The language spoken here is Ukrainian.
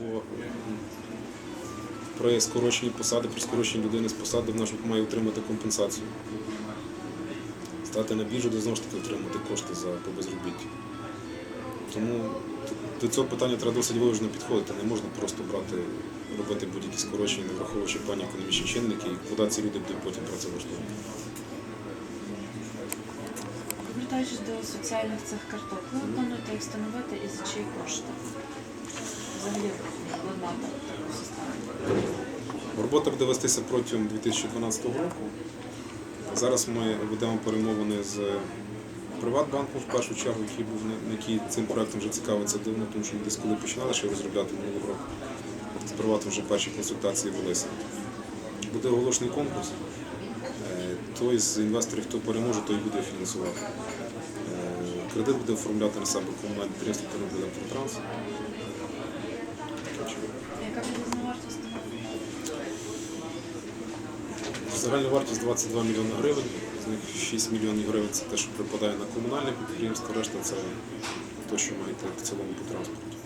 бо при скороченні посади, при скороченні людини з посади вона ж має отримати компенсацію. Стати на біржу, де знову ж таки отримати кошти за по безробітті. Тому до цього питання треба досить виважно підходити. Не можна просто брати, робити будь-які скорочення, не враховуючи певні економічні чинники, і куди ці люди будуть потім працевлаштовані. Повертаючись до соціальних цих карток, ви плануєте їх встановити і за чиї кошти? Взагалі владнати. Робота буде вестися протягом 2012 року. Зараз ми ведемо перемовини з Приватбанком в першу чергу, який був який цим проектом вже цікавиться давно, тому що ми десь коли починали ще розробляти минулого року. З Приватом вже перші консультації велися. Буде оголошений конкурс. Е, Той з інвесторів, хто переможе, той буде фінансувати. Е, Кредит буде оформляти на себе комунальне підприємство Тернопіль-Електротранс. Таким Загальна вартість 22 мільйони гривень, з них 6 мільйонів гривень це те, що припадає на комунальне підприємство, решта це те, що маєте в цілому по транспорту.